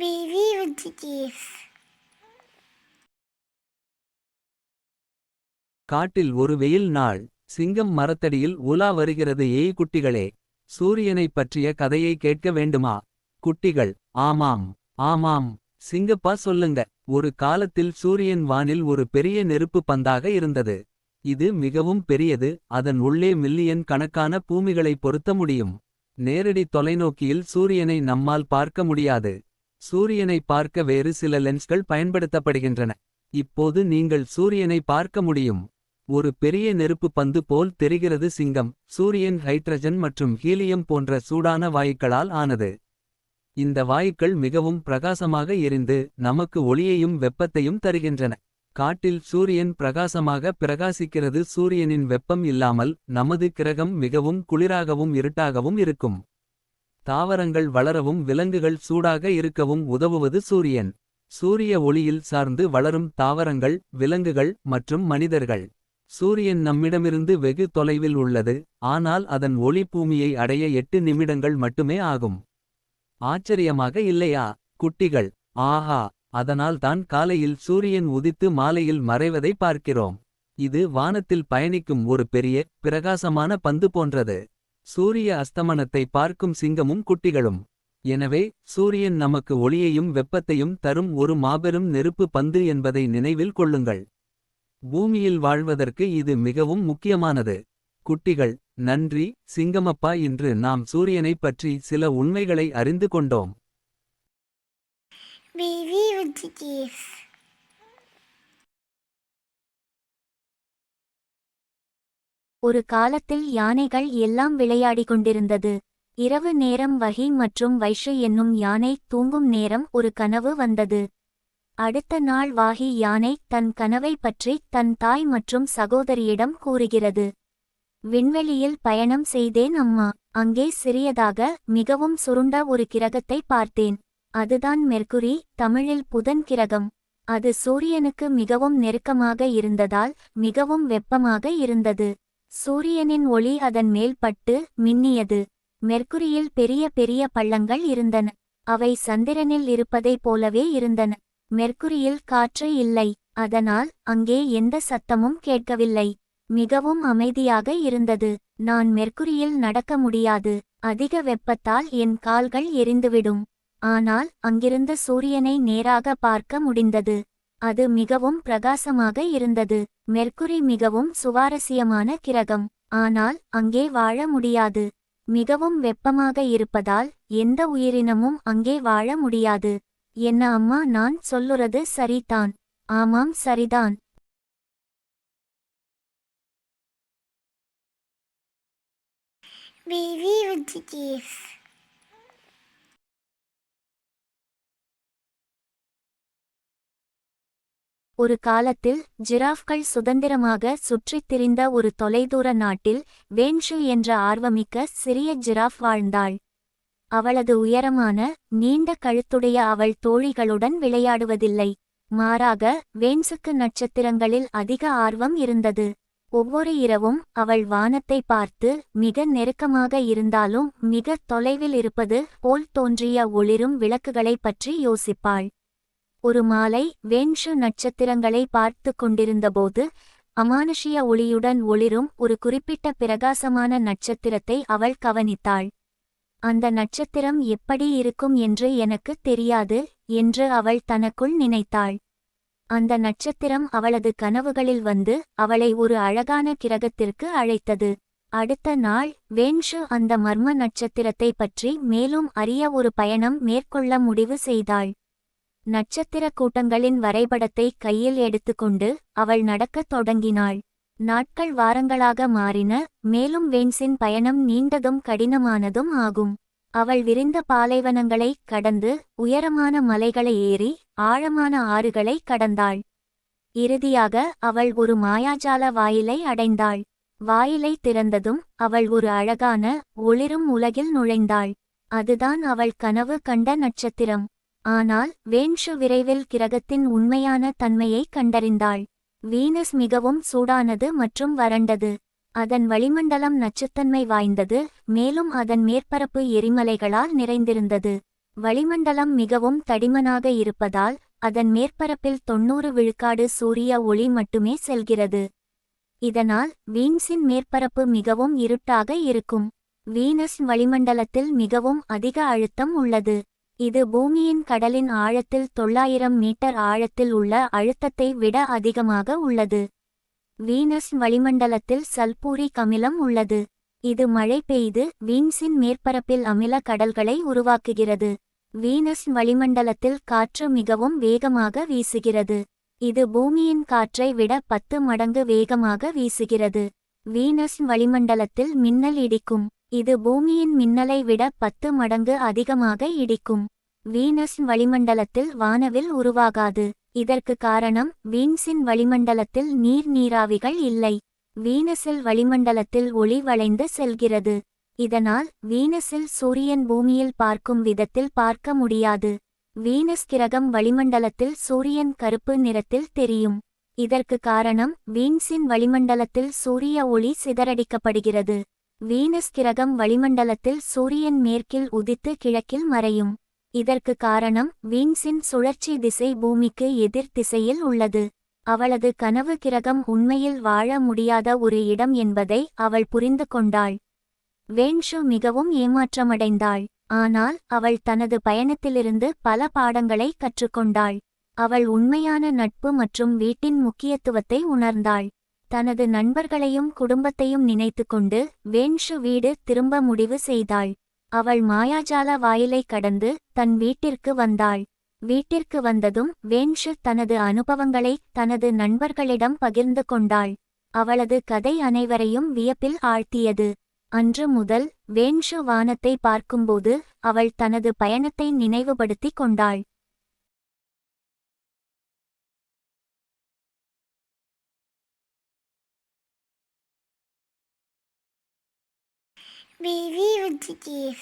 Baby with the காட்டில் ஒரு வெயில் நாள் சிங்கம் மரத்தடியில் உலா வருகிறது. ஏய் குட்டிகளே சூரியனைப் பற்றிய கதையை கேட்க வேண்டுமா? குட்டிகள் ஆமாம் ஆமாம் சிங்கப்பா சொல்லுங்க. ஒரு காலத்தில் சூரியன் வானில் ஒரு பெரிய நெருப்பு பந்தாக இருந்தது. இது மிகவும் பெரியது அதன் உள்ளே மில்லியன் கணக்கான பூமிகளை பொருத்த முடியும். நேரடி தொலைநோக்கியில் சூரியனை நம்மால் பார்க்க முடியாது. சூரியனை பார்க்க வேறு சில லென்ஸ்கள் பயன்படுத்தப்படுகின்றன. இப்போது நீங்கள் சூரியனை பார்க்க முடியும். ஒரு பெரிய நெருப்பு பந்து போல் தெரிகிறது சிங்கம் சூரியன் ஹைட்ரஜன் மற்றும் ஹீலியம் போன்ற சூடான வாயுக்களால் ஆனது. இந்த வாயுக்கள் மிகவும் பிரகாசமாக எரிந்து நமக்கு ஒளியையும் வெப்பத்தையும் தருகின்றன. காட்டில் சூரியன் பிரகாசமாக பிரகாசிக்கிறது சூரியனின் வெப்பம் இல்லாமல் நமது கிரகம் மிகவும் குளிராகவும் இருட்டாகவும் இருக்கும். தாவரங்கள் வளரவும் விலங்குகள் சூடாக இருக்கவும் உதவுவது சூரியன். சூரிய ஒளியில் சார்ந்து வளரும் தாவரங்கள் விலங்குகள் மற்றும் மனிதர்கள். சூரியன் நம்மிடமிருந்து வெகு தொலைவில் உள்ளது ஆனால் அதன் ஒளி பூமியை அடைய எட்டு நிமிடங்கள் மட்டுமே ஆகும். ஆச்சரியமாக இல்லையா குட்டிகள்? ஆஹா அதனால் தான் காலையில் சூரியன் உதித்து மாலையில் மறைவதை பார்க்கிறோம். இது வானத்தில் பயணிக்கும் ஒரு பெரிய பிரகாசமான பந்து போன்றது. சூரிய அஸ்தமனத்தை பார்க்கும் சிங்கமும் குட்டிகளும். எனவே சூரியன் நமக்கு ஒளியையும் வெப்பத்தையும் தரும் ஒரு மாபெரும் நெருப்பு பந்து என்பதை நினைவில் கொள்ளுங்கள். பூமியில் வாழ்வதற்கு இது மிகவும் முக்கியமானது. குட்டிகள் நன்றி சிங்கமப்பா இன்று நாம் சூரியனைப் பற்றி சில உண்மைகளை அறிந்து கொண்டோம். ஒரு காலத்தில் யானைகள் எல்லாம் விளையாடிக் கொண்டிருந்தது. இரவு நேரம் வகி மற்றும் வைஷு என்னும் யானை தூங்கும் நேரம் ஒரு கனவு வந்தது. அடுத்த நாள் வாகி யானை தன் கனவை பற்றி தன் தாய் மற்றும் சகோதரியிடம் கூறுகிறது. விண்வெளியில் பயணம் செய்தேன் அம்மா. அங்கே சிறியதாக மிகவும் சுருண்ட ஒரு கிரகத்தை பார்த்தேன். அதுதான் மெர்க்குரி தமிழில் புதன் கிரகம். அது சூரியனுக்கு மிகவும் நெருக்கமாக இருந்ததால் மிகவும் வெப்பமாக இருந்தது. சூரியனின் ஒளி அதன் மேல் பட்டு மின்னியது. மெர்க்குரியில் பெரிய பெரிய பள்ளங்கள் இருந்தன. அவை சந்திரனில் இருப்பதைப் போலவே இருந்தன. மெர்க்குரியில் காற்று இல்லை. அதனால் அங்கே எந்த சத்தமும் கேட்கவில்லை. மிகவும் அமைதியாக இருந்தது. நான் மெர்க்குரியில் நடக்க முடியாது. அதிக வெப்பத்தால் என் கால்கள் எரிந்துவிடும். ஆனால் அங்கிருந்த சூரியனை நேராக பார்க்க முடிந்தது. அது மிகவும் பிரகாசமாக இருந்தது. மெர்க்குரி மிகவும் சுவாரஸ்யமான கிரகம். ஆனால் அங்கே வாழ முடியாது. மிகவும் வெப்பமாக இருப்பதால் எந்த உயிரினமும் அங்கே வாழ முடியாது. என்ன அம்மா நான் சொல்லுறது சரிதான். ஆமாம் சரிதான். Baby with the ஒரு காலத்தில் ஜிராஃப்கள் சுதந்திரமாக சுற்றித் திரிந்த ஒரு தொலைதூர நாட்டில் வேன்ஷு என்ற ஆர்வமிக்க சிறிய ஜிராஃப் வாழ்ந்தாள். அவளது உயரமான நீண்ட கழுத்துடைய அவள் தோழிகளுடன் விளையாடுவதில்லை. மாறாக வேன்சுக்கு நட்சத்திரங்களில் அதிக ஆர்வம் இருந்தது. ஒவ்வொரு இரவும் அவள் வானத்தை பார்த்து மிக நெருக்கமாக இருந்தாலும் மிக தொலைவில் இருப்பது போல் தோன்றிய ஒளிரும் விளக்குகளைப் பற்றி யோசிப்பாள். ஒரு மாலை வேன்ஷு நட்சத்திரங்களை பார்த்து கொண்டிருந்தபோது அமானுஷிய ஒளியுடன் ஒளிரும் ஒரு குறிப்பிட்ட பிரகாசமான நட்சத்திரத்தை அவள் கவனித்தாள். அந்த நட்சத்திரம் எப்படி இருக்கும் என்று எனக்கு தெரியாது என்று அவள் தனக்குள் நினைத்தாள். அந்த நட்சத்திரம் அவளது கனவுகளில் வந்து அவளை ஒரு அழகான கிரகத்திற்கு அழைத்தது. அடுத்த நாள் வேன்ஷு அந்த மர்ம நட்சத்திரத்தை பற்றி மேலும் அறிய ஒரு பயணம் மேற்கொள்ள முடிவு செய்தாள். நட்சத்திர கூட்டங்களின் வரைபடத்தை கையில் எடுத்துக்கொண்டு அவள் நடக்கத் தொடங்கினாள். நாட்கள் வாரங்களாக மாறின மேலும் வேன்ஸின் பயணம் நீண்டதும் கடினமானதும் ஆகும். அவள் விரிந்த பாலைவனங்களை கடந்து உயரமான மலைகளை ஏறி ஆழமான ஆறுகளை கடந்தாள். இறுதியாக அவள் ஒரு மாயாஜால வாயிலை அடைந்தாள். வாயிலை திறந்ததும் அவள் ஒரு அழகான ஒளிரும் உலகில் நுழைந்தாள். அதுதான் அவள் கனவு கண்ட நட்சத்திரம். ஆனால் வேன்ஷு விரைவில் கிரகத்தின் உண்மையான தன்மையை கண்டறிந்தாள். வீனஸ் மிகவும் சூடானது மற்றும் வறண்டது. அதன் வளிமண்டலம் நச்சுத்தன்மை வாய்ந்தது மேலும் அதன் மேற்பரப்பு எரிமலைகளால் நிறைந்திருந்தது. வளிமண்டலம் மிகவும் தடிமனாக இருப்பதால் அதன் மேற்பரப்பில் தொண்ணூறு விழுக்காடு சூரிய ஒளி மட்டுமே செல்கிறது. இதனால் வீன்ஸின் மேற்பரப்பு மிகவும் இருட்டாக இருக்கும். வீனஸ் வளிமண்டலத்தில் மிகவும் அதிக அழுத்தம் உள்ளது. இது பூமியின் கடலின் ஆழத்தில் தொள்ளாயிரம் மீட்டர் ஆழத்தில் உள்ள அழுத்தத்தை விட அதிகமாக உள்ளது. வீனஸ் வளிமண்டலத்தில் சல்பூரிக் அமிலம் உள்ளது. இது மழை பெய்து வீன்ஸின் மேற்பரப்பில் அமில கடல்களை உருவாக்குகிறது. வீனஸ் வளிமண்டலத்தில் காற்று மிகவும் வேகமாக வீசுகிறது. இது பூமியின் காற்றை விட பத்து மடங்கு வேகமாக வீசுகிறது. வீனஸ் வளிமண்டலத்தில் மின்னல் இடிக்கும். இது பூமியின் மின்னலை விட பத்து மடங்கு அதிகமாக இடிக்கும். வீனஸ் வளிமண்டலத்தில் வானவில் உருவாகாது. இதற்கு காரணம் வீன்ஸின் வளிமண்டலத்தில் நீர் நீராவிகள் இல்லை. வீனஸில் வளிமண்டலத்தில் ஒளி வளைந்து செல்கிறது. இதனால் வீனஸில் சூரியன் பூமியில் பார்க்கும் விதத்தில் பார்க்க முடியாது. வீனஸ் கிரகம் வளிமண்டலத்தில் சூரியன் கருப்பு நிறத்தில் தெரியும். இதற்கு காரணம் வீன்ஸின் வளிமண்டலத்தில் சூரிய ஒளி சிதறடிக்கப்படுகிறது. வீனஸ் கிரகம் வளிமண்டலத்தில் சூரியன் மேற்கில் உதித்து கிழக்கில் மறையும். இதற்கு காரணம் வீன்ஸின் சுழற்சி திசை பூமிக்கு எதிர் திசையில் உள்ளது. அவளது கனவு கிரகம் உண்மையில் வாழ முடியாத ஒரு இடம் என்பதை அவள் புரிந்து கொண்டாள். வேன்ஷு மிகவும் ஏமாற்றமடைந்தாள். ஆனால் அவள் தனது பயணத்திலிருந்து பல பாடங்களை கற்றுக்கொண்டாள். அவள் உண்மையான நட்பு மற்றும் வீட்டின் முக்கியத்துவத்தை உணர்ந்தாள். தனது நண்பர்களையும் குடும்பத்தையும் நினைத்துக்கொண்டு வேன்ஷு வீடு திரும்ப முடிவு செய்தாள். அவள் மாயாஜால வாயிலை கடந்து தன் வீட்டிற்கு வந்தாள். வீட்டிற்கு வந்ததும் வேன்ஷு தனது அனுபவங்களை தனது நண்பர்களிடம் பகிர்ந்து கொண்டாள். அவளது கதை அனைவரையும் வியப்பில் ஆழ்த்தியது. அன்று முதல் வேன்ஷு வானத்தை பார்க்கும்போது அவள் தனது பயணத்தை நினைவுபடுத்திக் கொண்டாள். Baby with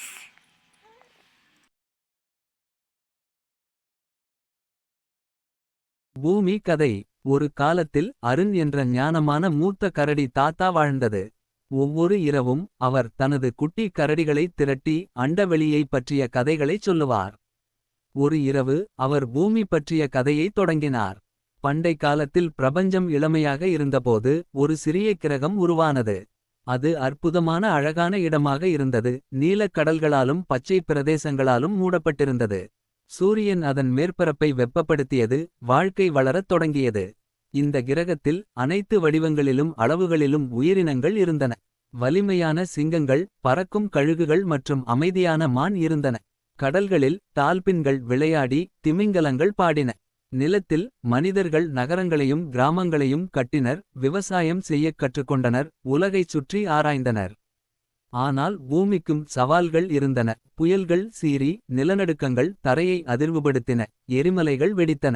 பூமி கதை ஒரு காலத்தில் அருண் என்ற ஞானமான மூத்த கரடி தாத்தா வாழ்ந்தது. ஒவ்வொரு இரவும் அவர் தனது குட்டி கரடிகளைத் திரட்டி அண்டவெளியைப் பற்றிய கதைகளைச் சொல்லுவார். ஒரு இரவு அவர் பூமி பற்றிய கதையைத் தொடங்கினார். பண்டை காலத்தில் பிரபஞ்சம் இளமையாக இருந்தபோது ஒரு சிறிய கிரகம் உருவானது. அது அற்புதமான அழகான இடமாக இருந்தது. நீலக் கடல்களாலும் பச்சை பிரதேசங்களாலும் மூடப்பட்டிருந்தது. சூரியன் அதன் மேற்பரப்பை வெப்பப்படுத்தியது வாழ்க்கை வளரத் தொடங்கியது. இந்த கிரகத்தில் அனைத்து வடிவங்களிலும் அளவுகளிலும் உயிரினங்கள் இருந்தன. வலிமையான சிங்கங்கள் பறக்கும் கழுகுகள் மற்றும் அமைதியான மான் இருந்தன. கடல்களில் டால்பின்கள் விளையாடி திமிங்கலங்கள் பாடின. நிலத்தில் மனிதர்கள் நகரங்களையும் கிராமங்களையும் கட்டினர் விவசாயம் செய்யக் கற்றுக்கொண்டனர் உலகைச் சுற்றி ஆராய்ந்தனர். ஆனால் பூமிக்கும் சவால்கள் இருந்தன. புயல்கள் சீறி நிலநடுக்கங்கள் தரையை அதிர்வுபடுத்தின எரிமலைகள் வெடித்தன.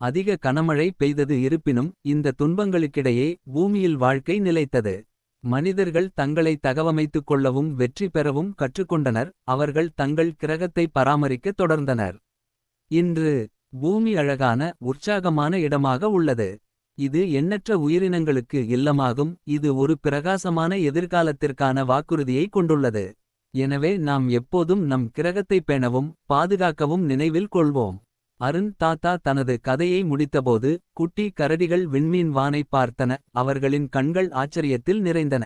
அதிக கனமழை பெய்தது இருப்பினும் இந்த துன்பங்களுக்கிடையே பூமியில் வாழ்க்கை நிலைத்தது. மனிதர்கள் தங்களை தகவமைத்துக் கொள்ளவும் வெற்றி பெறவும் கற்றுக்கொண்டனர் அவர்கள் தங்கள் கிரகத்தை பராமரிக்க தொடர்ந்தனர். இன்று பூமி அழகான உற்சாகமான இடமாக உள்ளது. இது எண்ணற்ற உயிரினங்களுக்கு இல்லமாகும் இது ஒரு பிரகாசமான எதிர்காலத்திற்கான வாக்குறுதியை கொண்டுள்ளது. எனவே நாம் எப்போதும் நம் கிரகத்தை பேணவும் பாதுகாக்கவும் நினைவில் கொள்வோம். அருண் தாத்தா தனது கதையை முடித்தபோது குட்டி கரடிகள் விண்மீன் வானைப் பார்த்தன அவர்களின் கண்கள் ஆச்சரியத்தில் நிறைந்தன.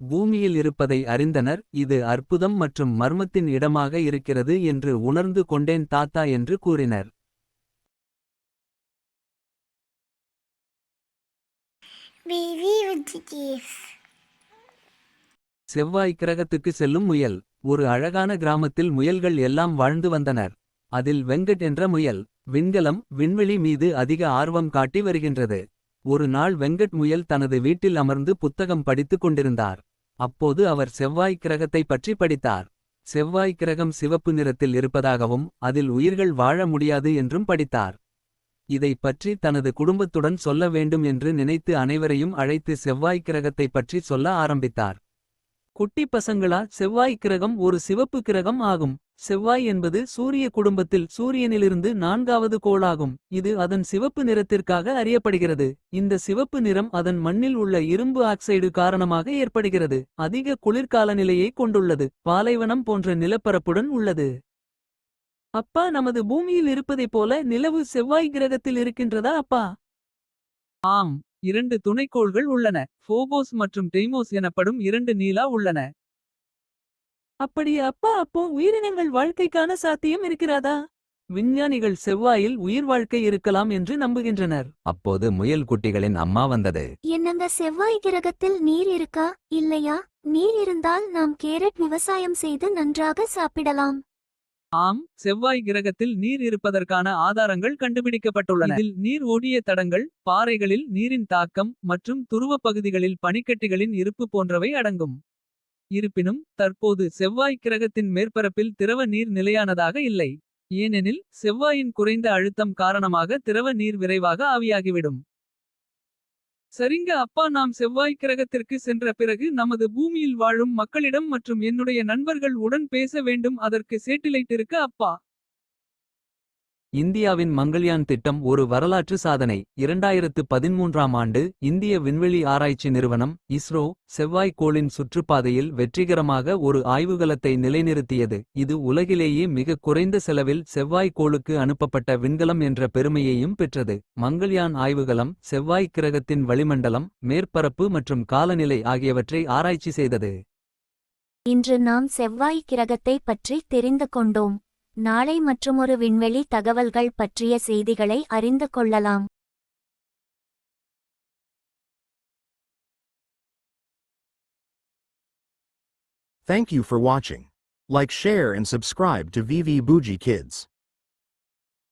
பூமியில் இருப்பதை அறிந்தனர் இது அற்புதம் மற்றும் மர்மத்தின் இடமாக இருக்கிறது என்று உணர்ந்து கொண்டேன் தாத்தா என்று கூறினர். செவ்வாய் கிரகத்துக்கு செல்லும் முயல். ஒரு அழகான கிராமத்தில் முயல்கள் எல்லாம் வாழ்ந்து வந்தனர். அதில் வெங்கட் என்ற முயல் விண்கலம் விண்வெளி மீது அதிக ஆர்வம் காட்டி வருகின்றது. ஒரு நாள் வெங்கட் முயல் தனது வீட்டில் அமர்ந்து புத்தகம் படித்துக் கொண்டிருந்தார். அப்போது அவர் செவ்வாய் கிரகத்தை பற்றி படித்தார். செவ்வாய் கிரகம் சிவப்பு நிறத்தில் இருப்பதாகவும் அதில் உயிர்கள் வாழ முடியாது என்றும் படித்தார். இதை பற்றி தனது குடும்பத்துடன் சொல்ல வேண்டும் என்று நினைத்து அனைவரையும் அழைத்து செவ்வாய் கிரகத்தை பற்றி சொல்ல ஆரம்பித்தார். குட்டி பசங்களா? செவ்வாய் கிரகம் ஒரு சிவப்பு கிரகம் ஆகும். செவ்வாய் என்பது சூரிய குடும்பத்தில் சூரியனிலிருந்து நான்காவது கோளாகும். இது அதன் சிவப்பு நிறத்திற்காக அறியப்படுகிறது. இந்த சிவப்பு நிறம் அதன் மண்ணில் உள்ள இரும்பு ஆக்சைடு காரணமாக ஏற்படுகிறது. அதிக குளிர்கால நிலையை கொண்டுள்ளது. பாலைவனம் போன்ற நிலப்பரப்புடன் உள்ளது. அப்பா நமது பூமியில் இருப்பதைப் போல நிலவு செவ்வாய் கிரகத்தில் இருக்கின்றதா அப்பா? ஆம் இரண்டு துணைக்கோள்கள் உள்ளன. ஃபோபோஸ் மற்றும் டெய்மோஸ் எனப்படும் இரண்டு நீலா உள்ளன. அப்படி அப்பா அப்போ உயிரினங்கள் வாழ்க்கைக்கான சாத்தியம் இருக்கிறதா? விஞ்ஞானிகள் செவ்வாயில் உயிர் வாழ்க்கை இருக்கலாம் என்று நம்புகின்றனர். அப்போது முயல் குட்டிகளின் அம்மா வந்தது. என்னங்க செவ்வாய் கிரகத்தில் நீர் இருக்கா இல்லையா? நீர் இருந்தால் நாம் கேரட் விவசாயம் செய்து நன்றாக சாப்பிடலாம். ஆம் செவ்வாய் கிரகத்தில் நீர் இருப்பதற்கான ஆதாரங்கள் கண்டுபிடிக்கப்பட்டுள்ளன. இதில் நீர் ஓடிய தடங்கள் பாறைகளில் நீரின் தாக்கம் மற்றும் துருவப் பகுதிகளில் பனிக்கட்டிகளின் இருப்பு போன்றவை அடங்கும். இருப்பினும் தற்போது செவ்வாய் கிரகத்தின் மேற்பரப்பில் திரவ நீர் நிலையானதாக இல்லை. ஏனெனில் செவ்வாயின் குறைந்த அழுத்தம் காரணமாக திரவ நீர் விரைவாக ஆவியாகிவிடும். சரிங்க அப்பா நாம் செவ்வாய் கிரகத்திற்கு சென்ற பிறகு நமது பூமியில் வாழும் மக்களிடம் மற்றும் என்னுடைய நண்பர்கள் உடன் பேச வேண்டும் அதற்கு சேட்டிலைட் இருக்க அப்பா. இந்தியாவின் மங்கள்யான் திட்டம் ஒரு வரலாற்று சாதனை. இரண்டாயிரத்து பதிமூன்றாம் ஆண்டு இந்திய விண்வெளி ஆராய்ச்சி நிறுவனம் இஸ்ரோ செவ்வாய் கோளின் சுற்றுப்பாதையில் வெற்றிகரமாக ஒரு ஆய்வுகலத்தை நிலைநிறுத்தியது. இது உலகிலேயே மிக குறைந்த செலவில் செவ்வாய் கோளுக்கு அனுப்பப்பட்ட விண்கலம் என்ற பெருமையையும் பெற்றது. மங்கள்யான் ஆய்வுகலம் செவ்வாய் கிரகத்தின் வளிமண்டலம் மேற்பரப்பு மற்றும் காலநிலை ஆகியவற்றை ஆராய்ச்சி செய்தது. இன்று நாம் செவ்வாய் கிரகத்தை பற்றி தெரிந்து கொண்டோம். நாளை மற்றுமொரு விண்வெளி தகவல்கள் பற்றிய செய்திகளை அறிந்து கொள்ளலாம் Thank you for watching. Like share and subscribe to VV Bougie Kids.